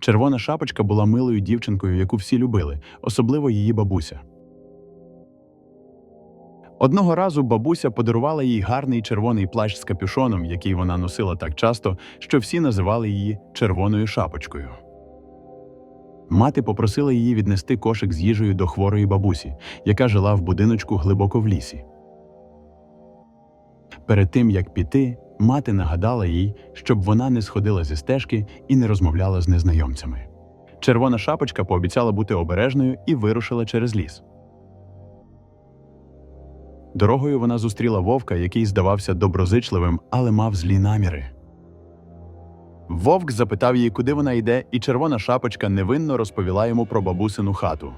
Червона шапочка була милою дівчинкою, яку всі любили, особливо її бабуся. Одного разу бабуся подарувала їй гарний червоний плащ з капюшоном, який вона носила так часто, що всі називали її червоною шапочкою. Мати попросила її віднести кошик з їжею до хворої бабусі, яка жила в будиночку глибоко в лісі. Перед тим як піти, мати нагадала їй, щоб вона не сходила зі стежки і не розмовляла з незнайомцями. Червона шапочка пообіцяла бути обережною і вирушила через ліс. Дорогою вона зустріла вовка, який здавався доброзичливим, але мав злі наміри. Вовк запитав її, куди вона йде, і червона шапочка невинно розповіла йому про бабусину хату.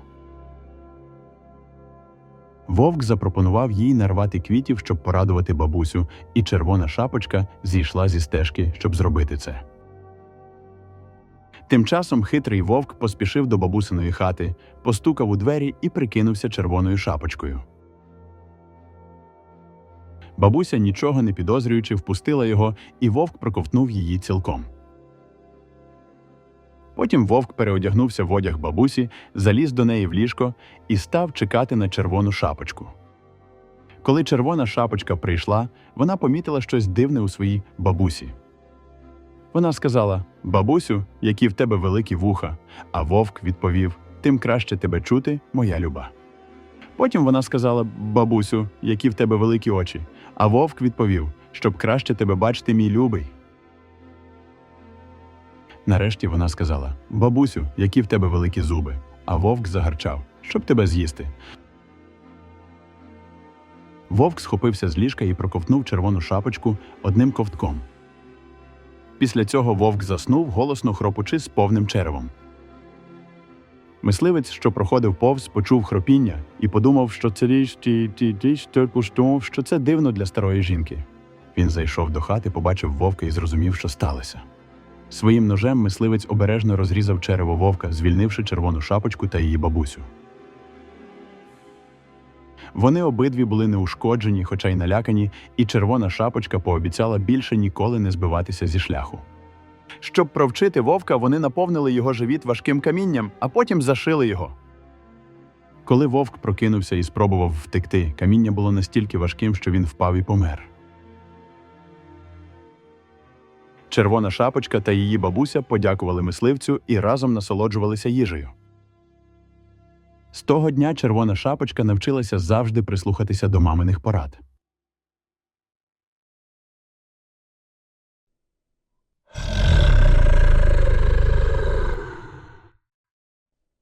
Вовк запропонував їй нарвати квітів, щоб порадувати бабусю, і червона шапочка зійшла зі стежки, щоб зробити це. Тим часом хитрий вовк поспішив до бабусиної хати, постукав у двері і прикинувся червоною шапочкою. Бабуся, нічого не підозрюючи, впустила його, і вовк проковтнув її цілком. Потім вовк переодягнувся в одяг бабусі, заліз до неї в ліжко і став чекати на червону шапочку. Коли червона шапочка прийшла, вона помітила щось дивне у своїй бабусі. Вона сказала: Бабусю, які в тебе великі вуха. А вовк відповів: Тим краще тебе чути, моя люба. Потім вона сказала: Бабусю, які в тебе великі очі. А вовк відповів, щоб краще тебе бачити, мій любий. Нарешті вона сказала: Бабусю, які в тебе великі зуби. А вовк загарчав, щоб тебе з'їсти. Вовк схопився з ліжка і проковтнув червону шапочку одним ковтком. Після цього вовк заснув, голосно хропучи з повним черевом. Мисливець, що проходив повз, почув хропіння і подумав, що це річ ті ті що що це дивно для старої жінки. Він зайшов до хати, побачив вовка і зрозумів, що сталося. Своїм ножем мисливець обережно розрізав черево вовка, звільнивши червону шапочку та її бабусю. Вони обидві були неушкоджені, хоча й налякані, і червона шапочка пообіцяла більше ніколи не збиватися зі шляху. Щоб провчити вовка, вони наповнили його живіт важким камінням, а потім зашили його. Коли вовк прокинувся і спробував втекти, каміння було настільки важким, що він впав і помер. Червона шапочка та її бабуся подякували мисливцю і разом насолоджувалися їжею. З того дня червона шапочка навчилася завжди прислухатися до маминих порад.